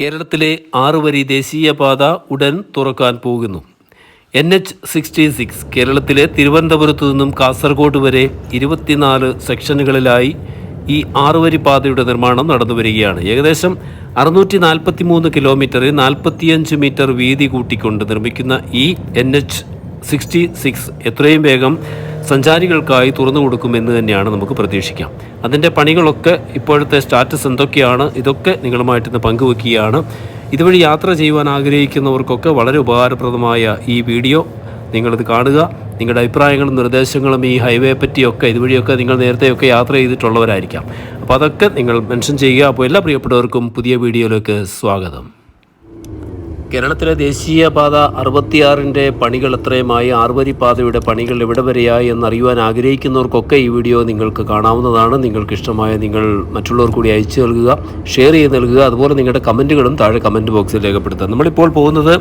കേരളത്തിലെ ആറുവരി ദേശീയപാത ഉടൻ തുറക്കാൻ പോകുന്നു. എൻ എച്ച് സിക്സ്റ്റി സിക്സ് കേരളത്തിലെ തിരുവനന്തപുരത്തു നിന്നും കാസർഗോഡ് വരെ ഇരുപത്തിനാല് സെക്ഷനുകളിലായി ഈ ആറുവരി പാതയുടെ നിർമ്മാണം നടന്നു വരികയാണ്. ഏകദേശം അറുന്നൂറ്റി നാൽപ്പത്തി മൂന്ന് കിലോമീറ്ററിൽ നാൽപ്പത്തിയഞ്ച് മീറ്റർ വീതി കൂട്ടിക്കൊണ്ട് നിർമ്മിക്കുന്ന ഈ എൻ എച്ച് സിക്സ്റ്റി സിക്സ് എത്രയും വേഗം സഞ്ചാരികൾക്കായി തുറന്നു കൊടുക്കുമെന്ന് തന്നെയാണ് നമുക്ക് പ്രതീക്ഷിക്കാം. അതിന്റെ പണികളൊക്കെ ഇപ്പോഴത്തെ സ്റ്റാറ്റസ് എന്തൊക്കെയാണ് ഇതൊക്കെ നിങ്ങളുമായിട്ട് ഇന്ന് പങ്കുവെക്കുകയാണ്. ഇതുവഴി യാത്ര ചെയ്യുവാൻ ആഗ്രഹിക്കുന്നവർക്കൊക്കെ വളരെ ഉപകാരപ്രദമായ ഈ വീഡിയോ നിങ്ങളിത് കാണുക. നിങ്ങളുടെ അഭിപ്രായങ്ങളും നിർദ്ദേശങ്ങളും ഈ ഹൈവേ പറ്റിയൊക്കെ ഇതുവഴിയൊക്കെ നിങ്ങൾ നേരത്തെയൊക്കെ യാത്ര ചെയ്തിട്ടുള്ളവരായിരിക്കാം. അപ്പോൾ അതൊക്കെ നിങ്ങൾ മെൻഷൻ ചെയ്യുക. അപ്പോൾ എല്ലാ പ്രിയപ്പെട്ടവർക്കും പുതിയ വീഡിയോയിലേക്ക് സ്വാഗതം. കേരളത്തിലെ ദേശീയപാത അറുപത്തിയാറിന്റെ പണികൾ എത്രയുമായി? ആറുവരി പാതയുടെ പണികൾ എവിടെ വരെയായി എന്നറിയുവാൻ ആഗ്രഹിക്കുന്നവർക്കൊക്കെ ഈ വീഡിയോ നിങ്ങൾക്ക് കാണാവുന്നതാണ്. നിങ്ങൾക്ക് ഇഷ്ടമായ നിങ്ങൾ മറ്റുള്ളവർ കൂടി അയച്ചു നൽകുക ഷെയർ ചെയ്ത് നൽകുക. അതുപോലെ നിങ്ങളുടെ കമന്റുകളും താഴെ കമന്റ് ബോക്സിൽ രേഖപ്പെടുത്തുക. നമ്മളിപ്പോൾ പോകുന്നത്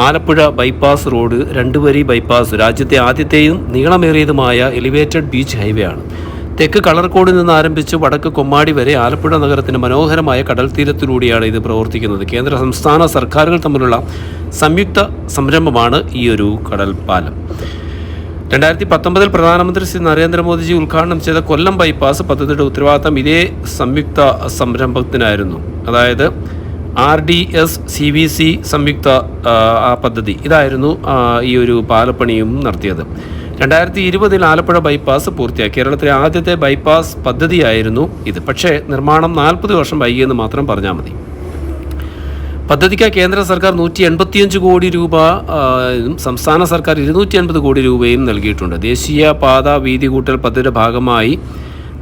ആലപ്പുഴ ബൈപ്പാസ് റോഡ് രണ്ടുവരി ബൈപ്പാസ്. രാജ്യത്തെ ആദ്യത്തെയും നീളമേറിയതുമായ എലിവേറ്റഡ് ബീച്ച് ഹൈവേ ആണ്. തെക്ക് കളർക്കോട് നിന്ന് ആരംഭിച്ച് വടക്ക് കൊമ്മാടി വരെ ആലപ്പുഴ നഗരത്തിന്റെ മനോഹരമായ കടൽ തീരത്തിലൂടെയാണ് ഇത് പ്രവർത്തിക്കുന്നത്. കേന്ദ്ര സംസ്ഥാന സർക്കാരുകൾ തമ്മിലുള്ള സംയുക്ത സംരംഭമാണ് ഈ ഒരു കടൽ പാലം രണ്ടായിരത്തി പത്തൊമ്പതിൽ പ്രധാനമന്ത്രി ശ്രീ നരേന്ദ്രമോദിജി ഉദ്ഘാടനം ചെയ്ത കൊല്ലം ബൈപ്പാസ് പദ്ധതിയുടെ ഉത്തരവാദിത്തം ഇതേ സംയുക്ത സംരംഭത്തിനായിരുന്നു. അതായത് R D S C V C സംയുക്ത പദ്ധതി. ഇതായിരുന്നു ഈ ഒരു പാലപ്പണിയും നടത്തിയത്. രണ്ടായിരത്തി ഇരുപതിൽ ആലപ്പുഴ ബൈപ്പാസ് പൂർത്തിയാക്കി. കേരളത്തിലെ ആദ്യത്തെ ബൈപ്പാസ് പദ്ധതിയായിരുന്നു ഇത്. പക്ഷേ നിർമ്മാണം നാൽപ്പത് വർഷം വൈകിയെന്ന് മാത്രം പറഞ്ഞാൽ മതി. പദ്ധതിക്ക് കേന്ദ്ര സർക്കാർ നൂറ്റി എൺപത്തിയഞ്ച് കോടി രൂപ സംസ്ഥാന സർക്കാർ ഇരുന്നൂറ്റി അൻപത് കോടി രൂപയും നൽകിയിട്ടുണ്ട്. ദേശീയ പാത വീതി കൂട്ടൽ പദ്ധതിയുടെ ഭാഗമായി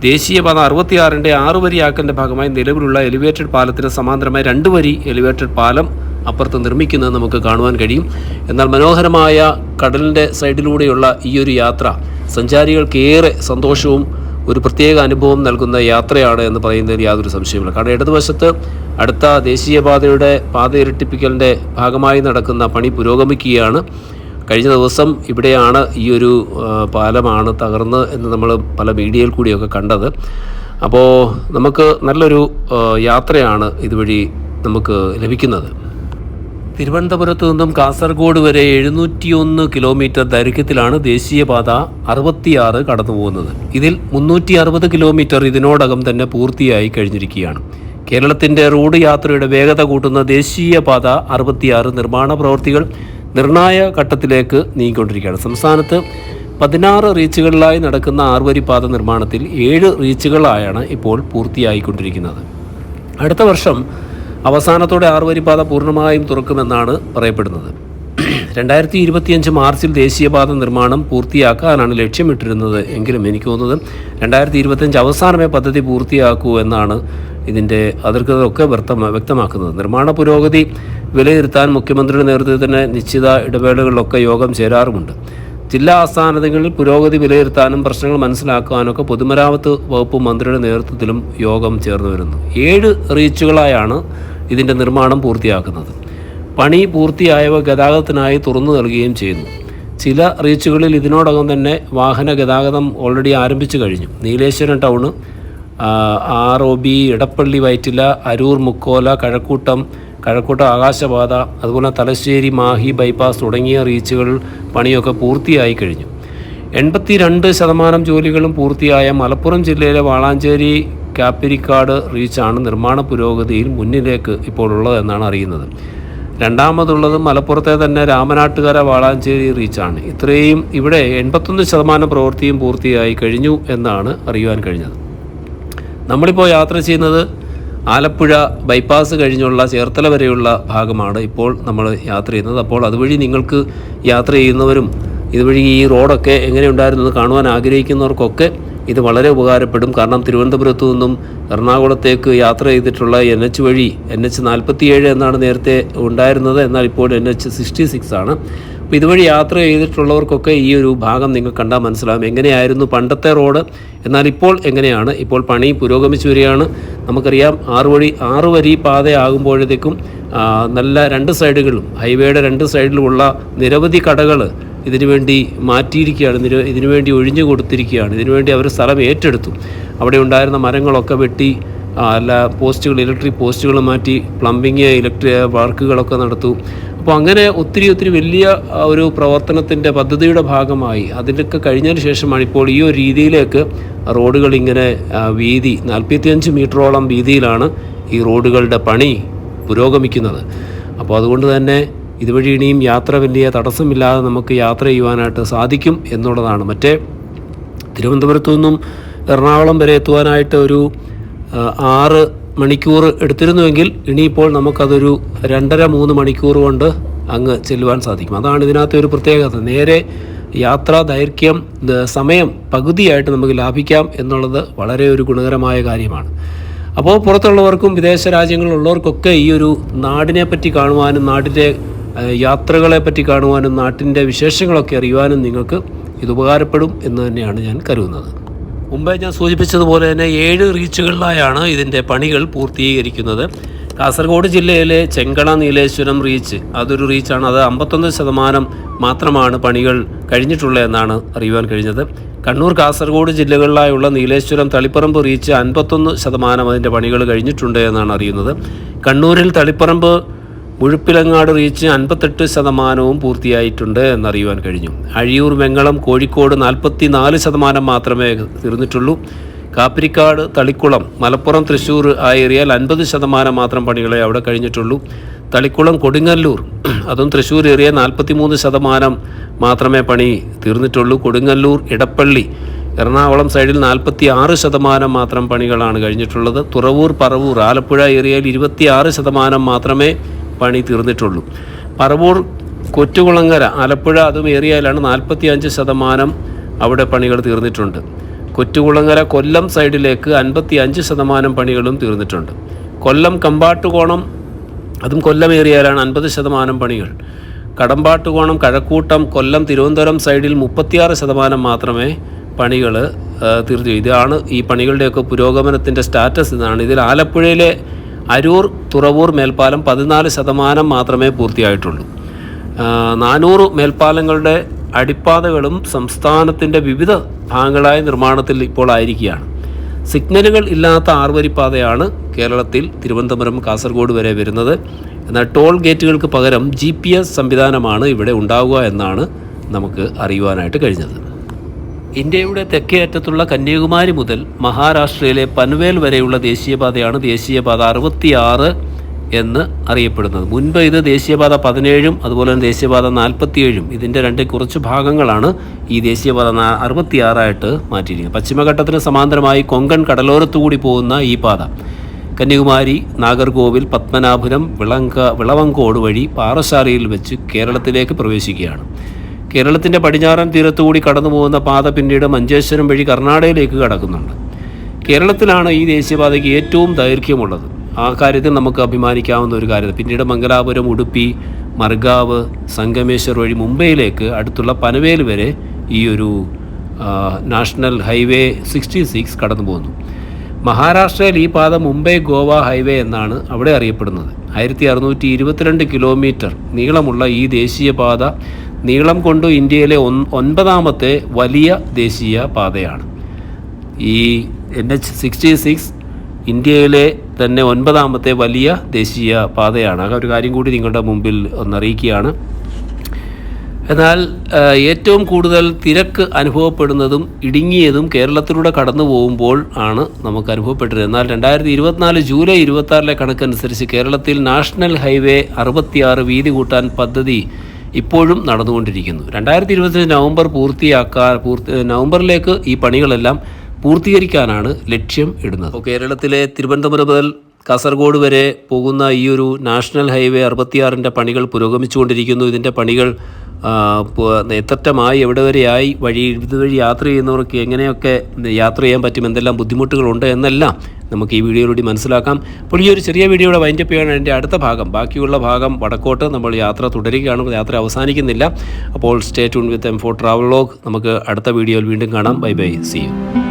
ദേശീയ ദേശീയപാത അറുപത്തിയാറിന്റെ ആറ് വരിയാക്കലിന്റെ ഭാഗമായി നിലവിലുള്ള എലിവേറ്റഡ് പാലത്തിന് സമാന്തരമായി രണ്ട് വരി എലിവേറ്റഡ് പാലം അപ്പുറത്ത് നിർമ്മിക്കുന്നത് നമുക്ക് കാണുവാൻ കഴിയും. എന്നാൽ മനോഹരമായ കടലിന്റെ സൈഡിലൂടെയുള്ള ഈ ഒരു യാത്ര സഞ്ചാരികൾക്കേറെ സന്തോഷവും ഒരു പ്രത്യേക അനുഭവം നൽകുന്ന യാത്രയാണ് എന്ന് പറയുന്നതിൽ യാതൊരു സംശയമില്ല കാരണം ഇടതുവശത്ത് അടുത്ത ദേശീയപാതയുടെ പാത ഇരട്ടിപ്പിക്കലിന്റെ ഭാഗമായി നടക്കുന്ന പണി പുരോഗമിക്കുകയാണ്. കഴിഞ്ഞ ദിവസം ഇവിടെയാണ് ഈ ഒരു പാലമാണ് തകർന്ന് എന്ന് നമ്മൾ പല മീഡിയയിൽ കൂടിയൊക്കെ കണ്ടത്. അപ്പോൾ നമുക്ക് നല്ലൊരു യാത്രയാണ് ഇതുവഴി നമുക്ക് ലഭിക്കുന്നത്. തിരുവനന്തപുരത്ത് നിന്നും കാസർഗോഡ് വരെ എഴുന്നൂറ്റിയൊന്ന് കിലോമീറ്റർ ദൈർഘ്യത്തിലാണ് ദേശീയപാത അറുപത്തിയാറ് കടന്നു പോകുന്നത് ഇതിൽ മുന്നൂറ്റി അറുപത് കിലോമീറ്റർ ഇതിനോടകം തന്നെ പൂർത്തിയായി കഴിഞ്ഞിരിക്കുകയാണ്. കേരളത്തിന്റെ റോഡ് യാത്രയുടെ വേഗത കൂട്ടുന്ന ദേശീയപാത അറുപത്തിയാറ് നിർമ്മാണ പ്രവൃത്തികൾ നിർണായക ഘട്ടത്തിലേക്ക് നീങ്ങിക്കൊണ്ടിരിക്കുകയാണ്. സംസ്ഥാനത്ത് പതിനാറ് റീച്ചുകളിലായി നടക്കുന്ന ആറുവരി പാത നിർമ്മാണത്തിൽ ഏഴ് റീച്ചുകളായാണ് ഇപ്പോൾ പൂർത്തിയായിക്കൊണ്ടിരിക്കുന്നത്. അടുത്ത വർഷം അവസാനത്തോടെ ആറുവരിപ്പാത പൂർണമായും തുറക്കുമെന്നാണ് പറയപ്പെടുന്നത്. രണ്ടായിരത്തി ഇരുപത്തിയഞ്ച് മാർച്ചിൽ ദേശീയപാത നിർമ്മാണം പൂർത്തിയാക്കാനാണ് ലക്ഷ്യമിട്ടിരുന്നത് എങ്കിലും എനിക്ക് തോന്നുന്നത് രണ്ടായിരത്തി ഇരുപത്തിയഞ്ച് അവസാനമേ പദ്ധതി പൂർത്തിയാക്കൂ എന്നാണ് ഇതിന്റെ അതിർക്കതൊക്കെ വ്യക്തമാക്കുന്നത്. നിർമ്മാണ പുരോഗതി വിലയിരുത്താൻ മുഖ്യമന്ത്രിയുടെ നേതൃത്വത്തിന് നിശ്ചിത ഇടവേളകളിലൊക്കെ യോഗം ചേരാറുമുണ്ട്. ജില്ലാ ആസ്ഥാനങ്ങളിൽ പുരോഗതി വിലയിരുത്താനും പ്രശ്നങ്ങൾ മനസ്സിലാക്കാനൊക്കെ പൊതുമരാമത്ത് വകുപ്പ് മന്ത്രിയുടെ നേതൃത്വത്തിലും യോഗം ചേർന്നു വരുന്നു. ഏഴ് റീച്ചുകളായാണ് ഇതിന്റെ നിർമ്മാണം പൂർത്തിയാക്കുന്നത്. പണി പൂർത്തിയായവ ഗതാഗതത്തിനായി തുറന്നു നൽകുകയും ചെയ്യുന്നു ചില റീച്ചുകളിൽ ഇതിനോടകം തന്നെ വാഹന ഗതാഗതം ഓൾറെഡി ആരംഭിച്ചു കഴിഞ്ഞു. Nileshwaram town R O B Edappally Vyttila Aroor Mukkola Kazhakkoottam Kazhakkoottam ആകാശപാത അതുപോലെ തലശ്ശേരി മാഹി ബൈപ്പാസ് തുടങ്ങിയ റീച്ചുകൾ പണിയൊക്കെ പൂർത്തിയായി കഴിഞ്ഞു. എൺപത്തി രണ്ട് ശതമാനം ജോലികളും പൂർത്തിയായ മലപ്പുറം ജില്ലയിലെ വാളാഞ്ചേരി കാപ്പിരിക്കാട് റീച്ചാണ് നിർമ്മാണ പുരോഗതിയിൽ മുന്നിലേക്ക് ഇപ്പോൾ ഉള്ളതെന്നാണ് അറിയുന്നത്. രണ്ടാമതുള്ളത് മലപ്പുറത്തെ തന്നെ രാമനാട്ടുകര വാളാഞ്ചേരി റീച്ചാണ്. ഇത്രയും ഇവിടെ എൺപത്തൊന്ന് ശതമാനം പ്രവൃത്തിയും പൂർത്തിയായി കഴിഞ്ഞു എന്നാണ് അറിയുവാൻ കഴിഞ്ഞത്. നമ്മളിപ്പോൾ യാത്ര ചെയ്യുന്നത് ആലപ്പുഴ ബൈപ്പാസ് കഴിഞ്ഞുള്ള ചേർത്തല വരെയുള്ള ഭാഗമാണ് ഇപ്പോൾ നമ്മൾ യാത്ര ചെയ്യുന്നത്. അപ്പോൾ അതുവഴി നിങ്ങൾക്ക് യാത്ര ചെയ്യുന്നവരും ഇതുവഴി ഈ റോഡൊക്കെ എങ്ങനെയുണ്ടായിരുന്നു എന്ന് കാണുവാൻ ആഗ്രഹിക്കുന്നവർക്കൊക്കെ ഇത് വളരെ ഉപകാരപ്പെടും. കാരണം തിരുവനന്തപുരത്തു നിന്നും എറണാകുളത്തേക്ക് യാത്ര ചെയ്തിട്ടുള്ള എൻ എച്ച് വഴി എൻ എച്ച് നാൽപ്പത്തിയേഴ് എന്നാണ് നേരത്തെ ഉണ്ടായിരുന്നത്. എന്നാൽ ഇപ്പോൾ എൻ എച്ച് സിക്സ്റ്റി സിക്സ് ആണ്. അപ്പോൾ ഇതുവഴി യാത്ര ചെയ്തിട്ടുള്ളവർക്കൊക്കെ ഈ ഒരു ഭാഗം നിങ്ങൾ കണ്ടാൽ മനസ്സിലാകും. എങ്ങനെയായിരുന്നു പണ്ടത്തെ റോഡ്? എന്നാൽ ഇപ്പോൾ എങ്ങനെയാണ്? ഇപ്പോൾ പണി പുരോഗമിച്ചു വരികയാണ്. നമുക്കറിയാം ആറ് വഴി ആറ് വരി പാതയാകുമ്പോഴത്തേക്കും നല്ല രണ്ട് സൈഡുകളിലും ഹൈവേയുടെ രണ്ട് സൈഡിലുമുള്ള നിരവധി കടകൾ ഇതിനുവേണ്ടി മാറ്റിയിരിക്കുകയാണ് ഇതിന് ഇതിനുവേണ്ടി ഒഴിഞ്ഞു കൊടുത്തിരിക്കുകയാണ് ഇതിനുവേണ്ടി അവർ സ്ഥലം ഏറ്റെടുത്തു. അവിടെ ഉണ്ടായിരുന്ന മരങ്ങളൊക്കെ വെട്ടി അല്ല പോസ്റ്റുകൾ ഇലക്ട്രിക് പോസ്റ്റുകൾ മാറ്റി പ്ലംബിങ് ഇലക്ട്രിക് വർക്കുകളൊക്കെ നടത്തും. അപ്പോൾ അങ്ങനെ ഒത്തിരി ഒത്തിരി വലിയ ഒരു പ്രവർത്തനത്തിന്റെ പദ്ധതിയുടെ ഭാഗമായി. അതിലൊക്കെ കഴിഞ്ഞതിന് ശേഷമാണ് ഇപ്പോൾ ഈ ഒരു രീതിയിലേക്ക് റോഡുകൾ ഇങ്ങനെ വീതി നാൽപ്പത്തിയഞ്ച് മീറ്ററോളം വീതിയിലാണ് ഈ റോഡുകളുടെ പണി പുരോഗമിക്കുന്നത്. അപ്പോൾ അതുകൊണ്ട് തന്നെ ഇതുവഴി ഇനിയും യാത്ര വലിയ തടസ്സമില്ലാതെ നമുക്ക് യാത്ര ചെയ്യുവാനായിട്ട് സാധിക്കും എന്നുള്ളതാണ്. മറ്റേ തിരുവനന്തപുരത്തു നിന്നും എറണാകുളം വരെ എത്തുവാനായിട്ട് ഒരു ആറ് മണിക്കൂർ എടുത്തിരുന്നുവെങ്കിൽ ഇനിയിപ്പോൾ നമുക്കതൊരു രണ്ടര മൂന്ന് മണിക്കൂർ കൊണ്ട് അങ്ങ് ചെല്ലുവാൻ സാധിക്കും. അതാണ് ഇതിനകത്തെ ഒരു പ്രത്യേകത. നേരെ യാത്രാ ദൈർഘ്യം സമയം പകുതിയായിട്ട് നമുക്ക് ലാഭിക്കാം എന്നുള്ളത് വളരെ ഒരു ഗുണകരമായ കാര്യമാണ്. അപ്പോൾ പുറത്തുള്ളവർക്കും വിദേശ രാജ്യങ്ങളിലുള്ളവർക്കൊക്കെ ഈ ഒരു നാടിനെ പറ്റി കാണുവാനും നാടിന്റെ യാത്രകളെ പറ്റി കാണുവാനും നാട്ടിന്റെ വിശേഷങ്ങളൊക്കെ അറിയുവാനും നിങ്ങൾക്ക് ഇത് ഉപകാരപ്പെടും എന്ന് തന്നെയാണ് ഞാൻ കരുതുന്നത്. മുമ്പേ ഞാൻ സൂചിപ്പിച്ചതുപോലെ തന്നെ ഏഴ് റീച്ചുകളിലായാണ് ഇതിന്റെ പണികൾ പൂർത്തീകരിക്കുന്നത്. കാസർഗോഡ് ജില്ലയിലെ ചെങ്കണ നീലേശ്വരം റീച്ച് അതൊരു റീച്ചാണ്. അത് അമ്പത്തൊന്ന് ശതമാനം മാത്രമാണ് പണികൾ കഴിഞ്ഞിട്ടുള്ളതെന്നാണ് അറിയുവാൻ കഴിഞ്ഞത്. കണ്ണൂർ കാസർഗോഡ് ജില്ലകളിലായുള്ള നീലേശ്വരം തളിപ്പറമ്പ് റീച്ച് അൻപത്തൊന്ന് ശതമാനം അതിന്റെ പണികൾ കഴിഞ്ഞിട്ടുണ്ട് എന്നാണ് അറിയുന്നത്. കണ്ണൂരിൽ തളിപ്പറമ്പ് മുഴുപ്പിലങ്ങാട് റീച്ച് അൻപത്തെട്ട് ശതമാനവും പൂർത്തിയായിട്ടുണ്ട് എന്നറിയുവാൻ കഴിഞ്ഞു. അഴിയൂർ വെങ്ങളം കോഴിക്കോട് നാൽപ്പത്തി നാല് ശതമാനം മാത്രമേ തീർന്നിട്ടുള്ളൂ. കാപ്പിരിക്കാട് തളിക്കുളം മലപ്പുറം തൃശ്ശൂർ ആ ഏരിയയിൽ അൻപത് ശതമാനം മാത്രം പണികളെ അവിടെ കഴിഞ്ഞിട്ടുള്ളൂ. തളിക്കുളം കൊടുങ്ങല്ലൂർ അതും തൃശ്ശൂർ ഏരിയ നാൽപ്പത്തി മൂന്ന് ശതമാനം മാത്രമേ പണി തീർന്നിട്ടുള്ളൂ. കൊടുങ്ങല്ലൂർ ഇടപ്പള്ളി എറണാകുളം സൈഡിൽ നാൽപ്പത്തി ആറ് ശതമാനം മാത്രം പണികളാണ് കഴിഞ്ഞിട്ടുള്ളത്. തുറവൂർ പറവൂർ ആലപ്പുഴ ഏരിയയിൽ ഇരുപത്തി ആറ് ശതമാനം മാത്രമേ പണി തീർന്നിട്ടുള്ളൂ. പറവൂർ കൊറ്റുകുളങ്ങര ആലപ്പുഴ അതും ഏരിയയിലാണ് നാൽപ്പത്തി അഞ്ച് ശതമാനം അവിടെ പണികൾ തീർന്നിട്ടുണ്ട്. കൊറ്റുകുളങ്ങര കൊല്ലം സൈഡിലേക്ക് അൻപത്തി അഞ്ച് ശതമാനം പണികളും തീർന്നിട്ടുണ്ട്. കൊല്ലം കമ്പാട്ടുകോണം അതും കൊല്ലം ഏരിയയിലാണ് അൻപത് ശതമാനം പണികൾ. കടമ്പാട്ടുകോണം കഴക്കൂട്ടം കൊല്ലം തിരുവനന്തപുരം സൈഡിൽ മുപ്പത്തിയാറ് ശതമാനം മാത്രമേ പണികൾ തീർത്തു ഇതാണ് ഈ പണികളുടെയൊക്കെ പുരോഗമനത്തിന്റെ സ്റ്റാറ്റസ്. ഇതാണ് ഇതിൽ ആലപ്പുഴയിലെ അരൂർ തുറവൂർ മേൽപ്പാലം പതിനാല് ശതമാനം മാത്രമേ പൂർത്തിയായിട്ടുള്ളൂ. നാനൂറ് മേൽപ്പാലങ്ങളുടെ അടിപ്പാതകളും സംസ്ഥാനത്തിന്റെ വിവിധ ഭാഗങ്ങളായ നിർമ്മാണത്തിൽ ഇപ്പോൾ ആയിരിക്കുകയാണ്. സിഗ്നലുകൾ ഇല്ലാത്ത ആറുവരിപ്പാതയാണ് കേരളത്തിൽ തിരുവനന്തപുരം കാസർഗോഡ് വരെ വരുന്നത്. എന്നാൽ ടോൾ ഗേറ്റുകൾക്ക് പകരം ജി സംവിധാനമാണ് ഇവിടെ ഉണ്ടാവുക എന്നാണ് നമുക്ക് അറിയുവാനായിട്ട് കഴിഞ്ഞത്. ഇന്ത്യയുടെ തെക്കേ അറ്റത്തുള്ള കന്യാകുമാരി മുതൽ മഹാരാഷ്ട്രയിലെ പൻവേൽ വരെയുള്ള ദേശീയപാതയാണ് ദേശീയപാത അറുപത്തിയാറ് എന്ന് അറിയപ്പെടുന്നത്. മുൻപ് ഇത് ദേശീയപാത പതിനേഴും അതുപോലെ തന്നെ ദേശീയപാത നാൽപ്പത്തിയേഴും. ഇതിന്റെ രണ്ട് കുറച്ച് ഭാഗങ്ങളാണ് ഈ ദേശീയപാത അറുപത്തിയാറായിട്ട് മാറ്റിയിരിക്കുന്നത്. പശ്ചിമഘട്ടത്തിന് സമാന്തരമായി കൊങ്കൺ കടലോരത്തുകൂടി പോകുന്ന ഈ പാത. കന്യാകുമാരി നാഗർകോവിൽ പത്മനാഭുരം വിളങ്ക വിളവങ്കോട് വഴി പാറശാലയിൽ വെച്ച് കേരളത്തിലേക്ക് പ്രവേശിക്കുകയാണ്. കേരളത്തിന്റെ പടിഞ്ഞാറൻ തീരത്തുകൂടി കടന്നു പോകുന്ന പാത പിന്നീട് മഞ്ചേശ്വരം വഴി കർണാടകയിലേക്ക് കടക്കുന്നുണ്ട്. കേരളത്തിലാണ് ഈ ദേശീയപാതയ്ക്ക് ഏറ്റവും ദൈർഘ്യമുള്ളത്. ആ കാര്യത്തിൽ നമുക്ക് അഭിമാനിക്കാവുന്ന ഒരു കാര്യം പിന്നീട് മംഗലാപുരം ഉടുപ്പി മർഗാവ് സംഗമേശ്വർ വഴി മുംബൈയിലേക്ക് അടുത്തുള്ള പനവേൽ വരെ ഈ ഒരു നാഷണൽ ഹൈവേ സിക്സ്റ്റി സിക്സ് കടന്നു പോകുന്നു മഹാരാഷ്ട്രയിൽ ഈ പാത മുംബൈ ഗോവ ഹൈവേ എന്നാണ് അവിടെ അറിയപ്പെടുന്നത്. ആയിരത്തി അറുന്നൂറ്റി ഇരുപത്തിരണ്ട് കിലോമീറ്റർ നീളമുള്ള ഈ ദേശീയപാത നീളം കൊണ്ട് ഇന്ത്യയിലെ ഒൻ- ഒൻപതാമത്തെ വലിയ ദേശീയ പാതയാണ്. ഈ എൻ എച്ച് സിക്സ്റ്റി സിക്സ് ഇന്ത്യയിലെ തന്നെ ഒൻപതാമത്തെ വലിയ ദേശീയ പാതയാണ്. ആ ഒരു കാര്യം കൂടി നിങ്ങളുടെ മുമ്പിൽ ഒന്നറിയിക്കുകയാണ്. എന്നാൽ ഏറ്റവും കൂടുതൽ തിരക്ക് അനുഭവപ്പെടുന്നതും ഇടുങ്ങിയതും കേരളത്തിലൂടെ കടന്നു പോകുമ്പോൾ ആണ് നമുക്ക് അനുഭവപ്പെട്ടത്. എന്നാൽ രണ്ടായിരത്തി ഇരുപത്തിനാല് ജൂലൈ ഇരുപത്തി കണക്കനുസരിച്ച് കേരളത്തിൽ നാഷണൽ ഹൈവേ അറുപത്തിയാറ് വീതി കൂട്ടാൻ പദ്ധതി ഇപ്പോഴും നടന്നുകൊണ്ടിരിക്കുന്നു. രണ്ടായിരത്തി ഇരുപത്തി നവംബർ പൂർത്തിയാക്കാൻ പൂർത്തി നവംബറിലേക്ക് ഈ പണികളെല്ലാം പൂർത്തീകരിക്കാനാണ് ലക്ഷ്യം ഇടുന്നത്. കേരളത്തിലെ തിരുവനന്തപുരം മുതൽ കാസർഗോഡ് വരെ പോകുന്ന ഈ ഒരു നാഷണൽ ഹൈവേ അറുപത്തിയാറിന്റെ പണികൾ പുരോഗമിച്ചുകൊണ്ടിരിക്കുന്നു. ഇതിന്റെ പണികൾ പു- എവിടെ വരെയായി വഴി ഇതുവഴി യാത്ര ചെയ്യുന്നവർക്ക് എങ്ങനെയൊക്കെ യാത്ര ചെയ്യാൻ പറ്റും? എന്തെല്ലാം ബുദ്ധിമുട്ടുകളുണ്ട്? എന്നെല്ലാം നമുക്ക് ഈ വീഡിയോയിലൂടെ മനസ്സിലാക്കാം. അപ്പോൾ ഈ ഒരു ചെറിയ വീഡിയോയുടെ വൈൻഡപ്പ് ചെയ്യാണ് എന്റെ അടുത്ത ഭാഗം. ബാക്കിയുള്ള ഭാഗം വടക്കോട്ട് നമ്മൾ യാത്ര തുടരുകയാണ്. യാത്ര അവസാനിക്കുന്നില്ല. അപ്പോൾ stay tune with M four travel log നമുക്ക് അടുത്ത വീഡിയോയിൽ വീണ്ടും കാണാം. Bye bye C U